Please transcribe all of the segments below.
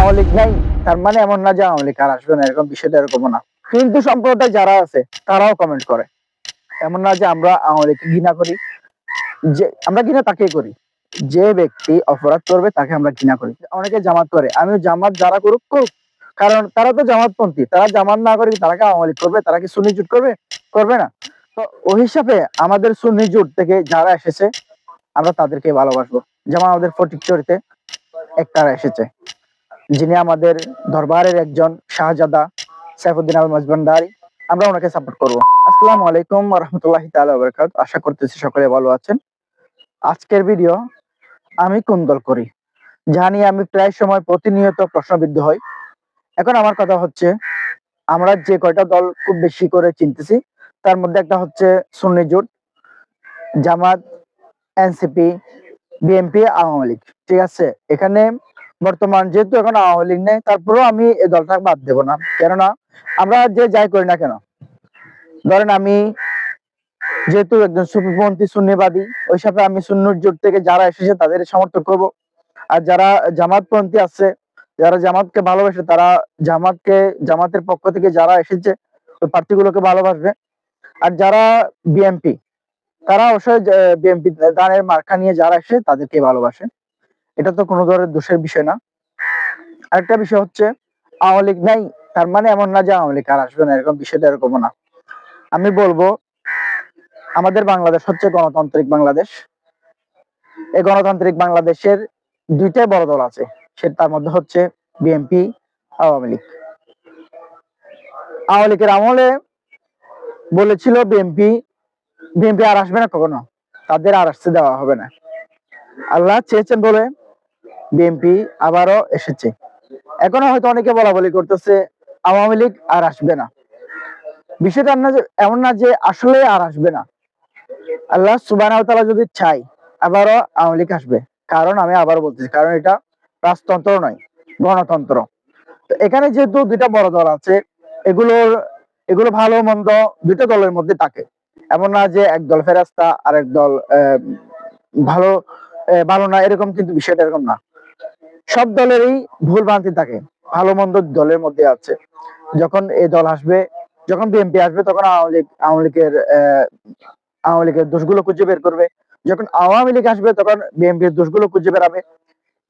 আওয়ামী লীগ নাই, তার মানে এমন না যে আওয়ামী লীগ আর আসবে না, এরকম বিষয়টা এরকম না। কিন্তু সম্প্রদায় যারা আছে, তারাও কমেন্ট করে। এমন না যে আমরা আওয়ামী লীগকে ঘৃণা করি, যে আমরা ঘৃণা তাকে করি। যে ব্যক্তি অপরাধ করবে, তাকে আমরা ঘৃণা করি। অনেকে জামাত করে, আমিও জামাত যারা করুক করুক। কারণ তারা তো জামাতপন্থী, তারা জামাত না করে, তারা কি আওয়ামী লীগ করবে, তারা কি সুন্নি জুট করবে? করবে না। তো ওই হিসাবে আমাদের সুন্নি জুট থেকে যারা এসেছে, আমরা তাদেরকে ভালোবাসবো। যেমন আমাদের ফটিকচুরিতে, একতারা এসেছে। যিনি আমাদের দরবারের একজন শাহজাদা সাইফুদ্দিন আল মজবান্ডারি আমরা ওনাকে সাপোর্ট করব। আসসালামু আলাইকুম রহমতুল্লাহ বারাকাতুহু আশা করতেছি সকলে ভালো আছেন। আজকের ভিডিও আমি কোন দল করি জানি আমি প্রায় সময় প্রতিনিয়ত প্রশ্নবিদ্ধ হই। এখন আমার কথা হচ্ছে, আমরা যে কয়টা দল খুব বেশি করে চিনতেছি, তার মধ্যে একটা হচ্ছে সুন্নি জোট, Jamaat, NCP, BNP, Awami League. ঠিক আছে? এখানে বর্তমান যেহেতু এখন আওয়ামী লীগ নেই, তারপরেও আমি এই দলটা বাদ দেব না। কেননা আমরা যে যাই করি না কেন, ধরেন আমি যেহেতু একজন সুফিপন্থী সুন্নিবাদী, ওই হিসাবে আমি সুন্নুর জোট থেকে যারা এসেছে তাদের সমর্থন করব। আর যারা জামাতপন্থী আছে, যারা জামাতকে ভালোবাসে, তারা জামাতকে, জামাতের পক্ষ থেকে যারা এসেছে, ওই প্রার্থীগুলোকে ভালোবাসবে। আর যারা বিএমপি, তারা অবশ্যই বিএমপি, দানের মার্কা নিয়ে যারা এসে তাদেরকে ভালোবাসে। এটা তো কোনো ধরনের দোষের বিষয় না। আরেকটা বিষয় হচ্ছে, আওয়ামী লীগ নাই, তার মানে এমন না যে আওয়ামী লীগ আর আসবে না, এরকম বিষয়টা এরকম না। আমি বলব, আমাদের বাংলাদেশ হচ্ছে গণতান্ত্রিক বাংলাদেশ। এই গণতান্ত্রিক বাংলাদেশের দুইটাই বড় দল আছে সে তার মধ্যে হচ্ছে বিএনপি, আওয়ামী লীগ। আওয়ামী লীগের আমলে বলেছিল বিএনপি বিএনপি আর আসবে না কখনো, তাদের আর আসতে দেওয়া হবে না। আল্লাহ চেয়েছেন বলে বিএনপি আবারও এসেছে। এখনও হয়তো অনেকে বলা বলি করতেছে, আওয়ামী লীগ আর আসবে না। বিষয়টা এমন না যে আসলে আর আসবে না। আল্লাহ সুবাহ যদি চাই আবারও আওয়ামী লীগ আসবে। কারণ আমি আবারও বলতেছি, কারণ এটা রাজতন্ত্র নয়, গণতন্ত্র। তো এখানে যেহেতু দুইটা বড় দল আছে, এগুলোর এগুলো ভালো মন্দ দুইটা দলের মধ্যে থাকে। এমন না যে এক দল ফেরাস্তা আর এক দল ভালো ভালো না, এরকম কিন্তু বিষয়টা এরকম না। সব দলেরই ভুল ভ্রান্তি থাকে, ভালো মন্দ দলের মধ্যে আছে। যখন এই দল আসবে, যখন বিএনপি আসবে, তখন আওয়ামী লীগ, আওয়ামী লীগের আওয়ামী লীগের দোষগুলো খুঁজে বের করবে। যখন আওয়ামী লীগ আসবে, তখন বিএনপির দোষগুলো খুঁজে বেরাবে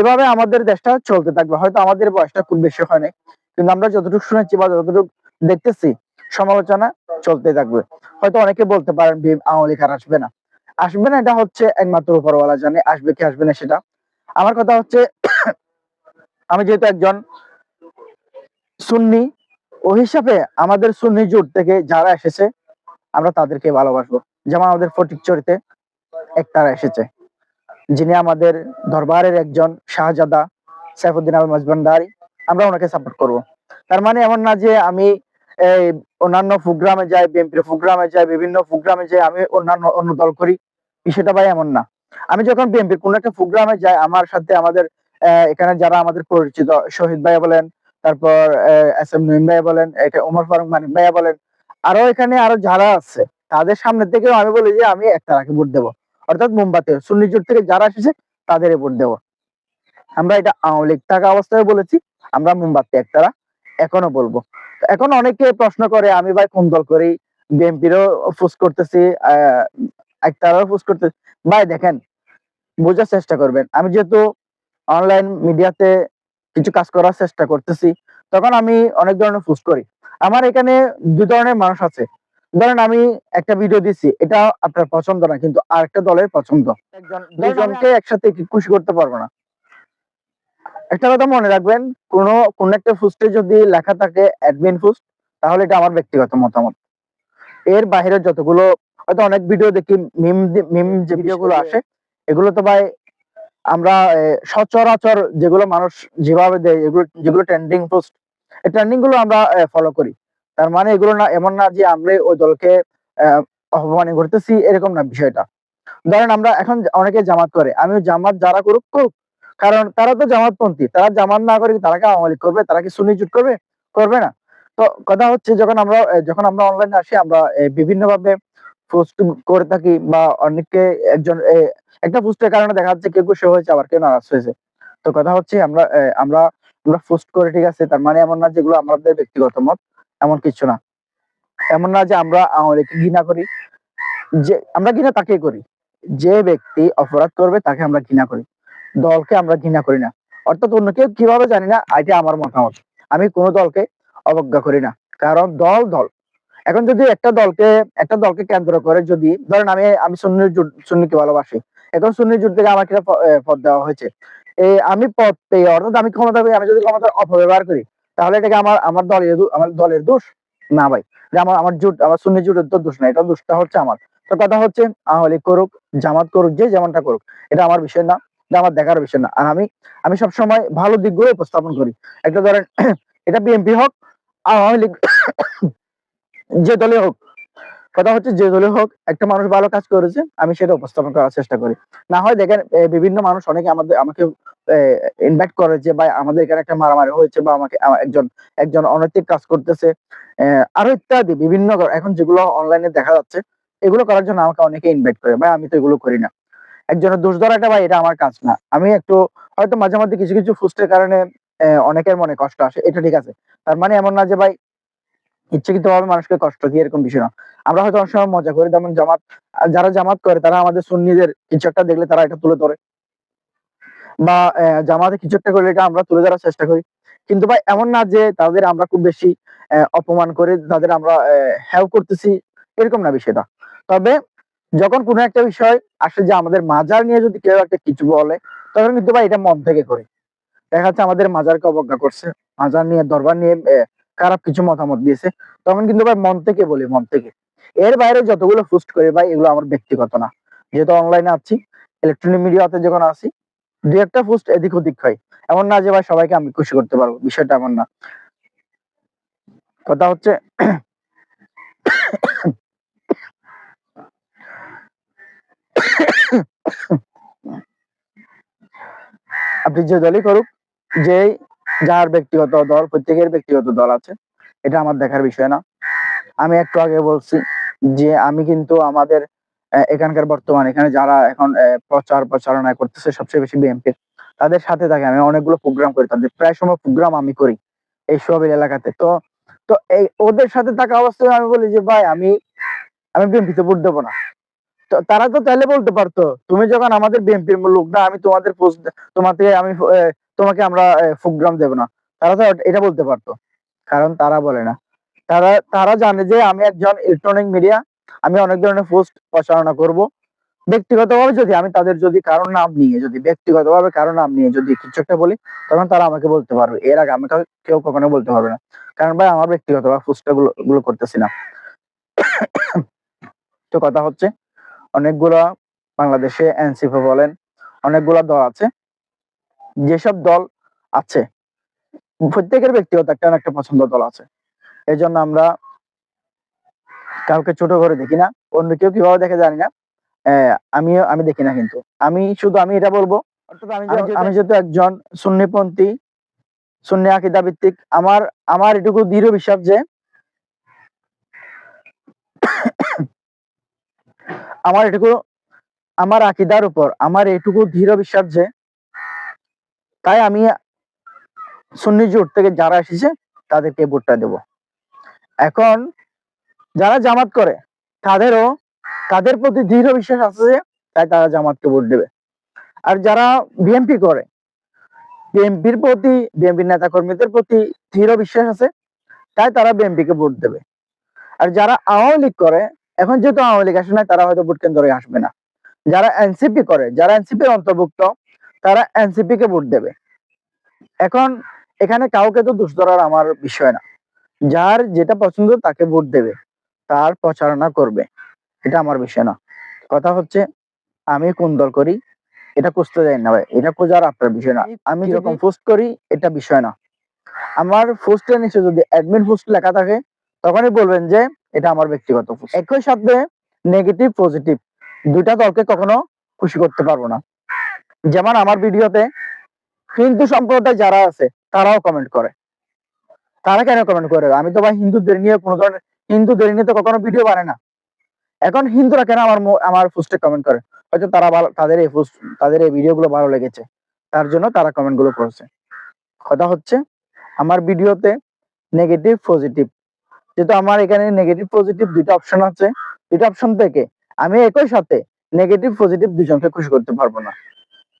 এভাবে আমাদের দেশটা চলতে থাকবে। হয়তো আমাদের বয়সটা খুব বেশি হয় নাই, কিন্তু আমরা যতটুকু শুনেছি বা যতটুকু দেখতেছি, সমালোচনা চলতে থাকবে। হয়তো অনেকে বলতে পারেন আওয়ামী লীগ আর আসবে না। আসবে না, এটা হচ্ছে একমাত্র উপরওয়ালা জানে, আসবে কি আসবে না সেটা। আমার কথা হচ্ছে, আমি যেহেতু একজন সুন্নি, ও হিসাবে আমাদের সুন্নি জোট থেকে যারা এসেছে, আমরা তাদেরকে ভালোবাসবো। যেমন আমাদের ফটিকচুরিতে একতারা এসেছে। যিনি আমাদের দরবারের একজন শাহজাদা সাইফুদ্দিন আল মজবান্ডারি আমরা ওনাকে সাপোর্ট করব। তার মানে এমন না যে আমি এই অন্যান্য প্রোগ্রামে যাই, বিএনপির প্রোগ্রামে যাই, বিভিন্ন প্রোগ্রামে যাই, আমি অন্যান্য, অন্য দল করি। বিষয়টা ভাই এমন না। আমি যখন বিএনপির কোন একটা প্রোগ্রামে যাই, আমার সাথে আমাদের এখানে যারা আমাদের পরিচিত, শহীদ ভাইয়া বলেন, তারপর এস এম নইম ভাইয়া বলেন, এটা উমর ফারুক মানিক ভাইয়া বলেন, আরও এখানে আরও যারা আছে, তাদের সামনে থেকেও আমি বলি যে, আমি একতারাকে ভোট দেবো। অর্থাৎ মোমবাতি সুন্নি জোট থেকে যারা এসেছে তাদের ভোট দেবো। আমরা এটা আওয়ামী লীগ থাকা অবস্থায় বলেছি, আমরা মোমবাতি একতারা এখনও বলব। এখন অনেকে প্রশ্ন করে, আমি ভাই কোন দল করি? বিএনপিরও ফুস করতেছি একতারাও ফুস করতেছি ভাই দেখেন বোঝার চেষ্টা করবেন। আমি যেহেতু অনলাইন মিডিয়াতে কিছু কাজ করার চেষ্টা করতেছি তখন আমি অনেক ধরনের ফুস করি। আমার এখানে দু ধরনের মানুষ আছে। ধরেন আমি একটা ভিডিও দিছি এটা আপনার পছন্দ না কিন্তু আর একটা দলের পছন্দ। একজন দুজনকে একসাথে খুশি করতে পারব না। একটা কথা মনে রাখবেন কোন কোন একটা পোস্টে যদি লেখা থাকে অ্যাডমিন পোস্ট তাহলে এটা আমার ব্যক্তিগত মতামত। এর বাইরে যতগুলো হয়তো অনেক ভিডিও দেখি মিম মিম যে ভিডিওগুলো আসে এগুলো তো ভাই আমরা সচরাচর যেগুলো মানুষ যেভাবে দেয় এগুলো যেগুলো ট্রেন্ডিং পোস্ট এই ট্রেন্ডিংগুলো আমরা ফলো করি। তার মানে এগুলো না এমন না যে আমরা ওই দলকে অপমান করতেছি এরকম না বিষয়টা। ধরেন আমরা এখন অনেকে জামাত করে আমি জামাত যারা করুক করুক। কারণ তারা তো জামাতপন্থী তারা জামাত না করে তারা কি আওয়ামী লীগ করবে তারা কি সুন্নি জোট করবে? করবে না। তো কথা হচ্ছে যখন আমরা যখন আমরা অনলাইনে আসি আমরা বিভিন্ন ভাবে পোস্ট করে থাকি বা অনেককে একজন একটা পোস্টের কারণে দেখা যাচ্ছে কেউ খুশি হয়েছে, আবার কেউ নারাজ হয়েছে। তো কথা হচ্ছে আমরা আমরা আমরা পোস্ট করে, ঠিক আছে, তার মানে এমন না যেগুলো আমাদের ব্যক্তিগত মত, এমন কিছু না। এমন না যে আমরা আওয়ামী ঘৃণা করি, যে আমরা ঘৃণা তাকে করি। যে ব্যক্তি অপরাধ করবে, তাকে আমরা ঘৃণা করি। দলকে আমরা ঘৃণা করি না। অর্থাৎ অন্য কেউ কীভাবে জানি না, এটা আমার মতামত। আমি কোনো দলকে অবজ্ঞা করি না। কারণ দল দল। এখন যদি একটা দলকে একটা দলকে কেন্দ্র করে যদি, ধরেন আমি আমি সুন্নি জোট সুন্নিকে ভালোবাসি। এখন সুন্নি জোট থেকে আমাকে পদ দেওয়া হয়েছে। এই আমি পদ পেয়ে, অর্থাৎ আমি ক্ষমতা পেয়ে, আমি যদি ক্ষমতার অপব্যবহার করি, তাহলে এটাকে আমার আমার দলের আমার দলের দোষ? না ভাই। যে আমার আমার জোট আমার সুন্নি জোটের তো দোষ না, এটা দোষটা হচ্ছে আমার। তো কথা হচ্ছে লীগ করুক, জামাত করুক, যে যেমনটা করুক, এটা আমার বিষয় না, এটা আমার দেখার বিষয় না। আর আমি আমি সবসময় ভালো দিকগুলো উপস্থাপন করি। একটা ধরেন, এটা বিএনপি হোক, আওয়ামী লীগ যে দলে হোক, কথা হচ্ছে যে দলে হোক, একটা মানুষ ভালো কাজ করেছে, আমি সেটা উপস্থাপন করার চেষ্টা করি। না হয় দেখেন বিভিন্ন মানুষ অনেকে আমাদের, আমাকে ইনভাইট করে যে, ভাই, আমাদের এখানে একটা মারামারি হয়েছে বা আমাকে একজন একজন অনৈতিক কাজ করতেছে। আরও ইত্যাদি, বিভিন্ন এখন যেগুলো অনলাইনে দেখা যাচ্ছে, এগুলো করার জন্য আমাকে অনেকে ইনভাইট করে, ভাই, আমি তো এগুলো করি না। একজনের দোষ ধরাটা, ভাই, এটা আমার কাজ না। আমি একটু, হয়তো মাঝে মধ্যে কিছু কিছু ফুস্টের কারণে অনেকের মনে কষ্ট আসে, এটা ঠিক আছে। তার মানে এমন না যে, ভাই ইচ্ছাকৃত ভাবে মানুষকে কষ্ট দিয়ে এরকম বিষয় না। আমরা হয়তো অনেক সময় মজা করি, যেমন জামাত, যারা জামাত করে, তারা আমাদের সুন্নিদের কিছু একটা দেখলে তারা এটা তুলে ধরে। বা জামাতে কিছু একটা করলে এটা আমরা তুলে ধরার চেষ্টা করি। কিন্তু ভাই, এমন না যে তাদের আমরা খুব বেশি অপমান করে তাদের আমরা হেল্প করতেছি, এরকম না বিষয়টা। তবে যখন কোনো একটা বিষয় আসে যে আমাদের মাজার নিয়ে যদি কেউ একটা কিছু বলে, তখন কিন্তু ভাই এটা মন থেকে করে। দেখা যাচ্ছে আমাদের মাজারকে অবজ্ঞা করছে। মাজার নিয়ে, দরবার নিয়ে খারাপ কিছু মতামত দিয়েছে, তখন কিন্তু ভাই মন থেকে বলি, মন থেকে। এর বাইরে যতগুলো পোস্ট করি ভাই, এগুলো আমার ব্যক্তিগত না। যেহেতু অনলাইনে আছি ইলেকট্রনিক মিডিয়াতে যখন আসি দু একটা পোস্ট এদিক ওদিক হয়। এমন না যে ভাই সবাইকে আমি খুশি করতে পারব, বিষয়টা এমন না। কথা হচ্ছে, আপনি যে দলই করুক যে যার ব্যক্তিগত দল, প্রত্যেকের ব্যক্তিগত দল আছে, এটা আমার দেখার বিষয় না। আমি একটু আগে বলছি যে আমি কিন্তু আমাদের এখানকার বর্তমান, এখানে যারা এখন প্রচার প্রচারণা করতেছে, সবচেয়ে বেশি বিএনপি তাদের সাথে থাকে আমি, অনেকগুলো প্রোগ্রাম করি, তাদের প্রায় সময় প্রোগ্রাম আমি করি এই সবের এলাকাতে। তো তো এই, ওদের সাথে থাকা অবস্থায় আমি বলি যে, ভাই, আমি আমি বিএনপিতে ভোট দেবো না। তো তারা তো তাহলে বলতে পারতো, তুমি যখন আমাদের বিএনপির লোক না, আমি তোমাদের পোস্ট তোমাকে আমি তোমাকে আমরা প্রোগ্রাম দেব না। তারা তো এটা বলতে পারতো। কারণ তারা বলে না। তারা তারা জানে যে আমি একজন ইলেকট্রনিক মিডিয়া আমি অনেক ধরনের পোস্ট প্রচারণা করব। ব্যক্তিগতভাবে যদি আমি তাদের যদি কারণ নাম নিয়ে, যদি ব্যক্তিগতভাবে কারণ নাম নিয়ে যদি কিছু একটা বলি, তখন তারা আমাকে বলতে পারবে। এর আগে আমি কেউ কখনো বলতে পারবে না। কারণ ভাই, আমার ব্যক্তিগতভাবে পোস্টটা গুলো করতেছি না। তো কথা হচ্ছে, অনেকগুলা বাংলাদেশে এনসিপি বলেন, অনেকগুলা দল আছে। যেসব দল আছে প্রত্যেকের ব্যক্তিগত একটা একটা পছন্দ দল আছে। এই জন্য আমরা কাউকে ছোট করে দেখি না অন্য কেউ কীভাবে দেখে জানি না। আমিও আমি দেখি না কিন্তু। আমি শুধু আমি এটা বলব আমি আমি যেহেতু একজন সুন্নিপন্থী সুন্নি আকিদা ভিত্তিক আমার আমার এটুকু দৃঢ় বিশ্বাস যে আমার এটুকু আমার আকিদার উপর আমার এটুকু দৃঢ় বিশ্বাস যে তাই আমি সুন্নি জোট থেকে যারা এসেছে, তাদেরকে ভোটটা দেব। এখন যারা জামাত করে, তাদেরও, তাদের প্রতি দৃঢ় বিশ্বাস আছে যে, তাই তারা জামাতকে ভোট দেবে। আর যারা বিএনপি করে বিএনপির প্রতি বিএনপির নেতা কর্মীদের প্রতি দৃঢ় বিশ্বাস আছে, তাই তারা বিএনপি কে ভোট দেবে। আর যারা আওয়ামী লীগ করে, এখন যেহেতু আওয়ামী লীগ আসে না তারা হয়তো ভোট কেন্দ্রে আসবে না। যারা এনসিপি করে, যারা এনসিপির অন্তর্ভুক্ত তারা এনসিপি কে ভোট দেবে। এখন এখানে কাউকে তো দোষ ধরার আমার বিষয় না। যার যেটা পছন্দ তাকে ভোট দেবে। তার প্রচারণা করবে। এটা আমার বিষয় না। কথা হচ্ছে, আমি কোন দল করি, এটা খুঁজতে যাই না ভাই। এটা খোঁজার আপনার বিষয় না। আমি যেরকম পোস্ট করি, এটা বিষয় না। আমার পোস্টের নিচে যদি অ্যাডমিন পোস্ট লেখা থাকে, তখনই বলবেন যে, এটা আমার ব্যক্তিগত পোস্ট একই সাথে নেগেটিভ পজিটিভ দুইটা দলকে কখনো খুশি করতে পারব না। যেমন আমার ভিডিওতে হিন্দু সম্প্রদায় যারা আছে, তারাও কমেন্ট করে। তারা কেন কমেন্ট করে? আমি তো ভাই হিন্দুদের নিয়ে কোনো ধরনের, হিন্দুদের নিয়ে তো কখনো ভিডিও বানায় না। এখন হিন্দুরা কেন আমার আমার পোস্টে কমেন্ট করে? হয়তো তারা তাদের এই পোস্ট তাদের এই ভিডিও গুলো ভালো লেগেছে। তার জন্য তারা কমেন্টগুলো করছে। কথা হচ্ছে, আমার ভিডিওতে নেগেটিভ পজিটিভ যেহেতু আমার এখানে নেগেটিভ পজিটিভ দুইটা অপশন আছে। দুইটা অপশন থেকে আমি একই সাথে নেগেটিভ পজিটিভ দুজনকে খুশি করতে পারব না।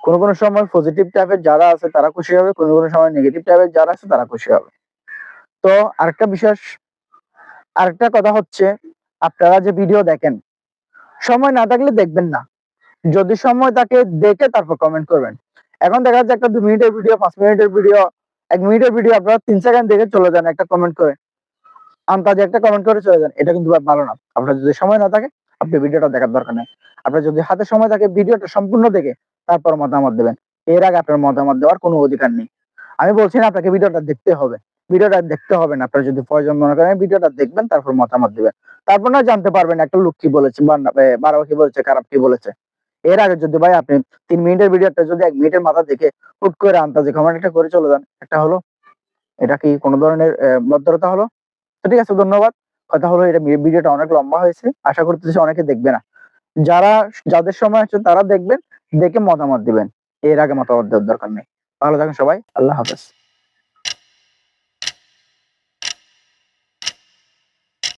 কোনো কোনো সময় পজিটিভ টাইপের যারা আছে তারা খুশি হবে, কোনো কোনো সময় নেগেটিভ টাইপের যারা আছে তারা খুশি হবে। তো আরেকটা বিশেষ, আরেকটা কথা হচ্ছে, আপনারা যে ভিডিও দেখেন, সময় না থাকলে দেখবেন না। যদি সময় থাকে, দেখে তারপর কমেন্ট করবেন। এখন দেখা যাচ্ছে একটা দু মিনিটের ভিডিও পাঁচ মিনিটের ভিডিও এক মিনিটের ভিডিও আপনারা তিন সেকেন্ড দেখে চলে যান একটা কমেন্ট করে। আন্তাজে একটা কমেন্ট করে চলে যান, এটা কিন্তু ভালো না। আপনার যদি সময় না থাকে, আপনি ভিডিওটা দেখার দরকার নেই। আপনার যদি হাতে সময় থাকে ভিডিওটা সম্পূর্ণ দেখে তারপর মতামত দেবেন। এর আগে আপনার মতামত দেওয়ার কোনো অধিকার নেই। আমি বলছি না, আপনাকে ভিডিওটা দেখতে হবে। ভিডিওটা দেখতে হবে না। আপনার যদি প্রয়োজন মনে করেন, ভিডিওটা দেখবেন, তারপর মতামত দিবেন। তারপর না জানতে পারবেন একটা লোক কি বলেছে বারো কি বলেছে, খারাপ কি বলেছে। এর আগে যদি ভাই আপনি তিন মিনিটের ভিডিওটা যদি এক মিনিটের মাথা দেখে হুট করে আন্তাজে কমেন্ট একটা করে চলে যান, একটা হলো, এটা কি কোনো ধরনের ভদ্রতা হলো? তো ঠিক আছে, ধন্যবাদ। কথা হলো, এটা ভিডিওটা অনেক লম্বা হয়েছে, আশা করতেছি অনেকে দেখবে না। যারা, যাদের সময় আছে, তারা দেখবেন। দেখে মতামত দিবেন। এর আগে মতামত দেওয়ার দরকার নেই। ভালো থাকেন সবাই। আল্লাহ হাফেজ।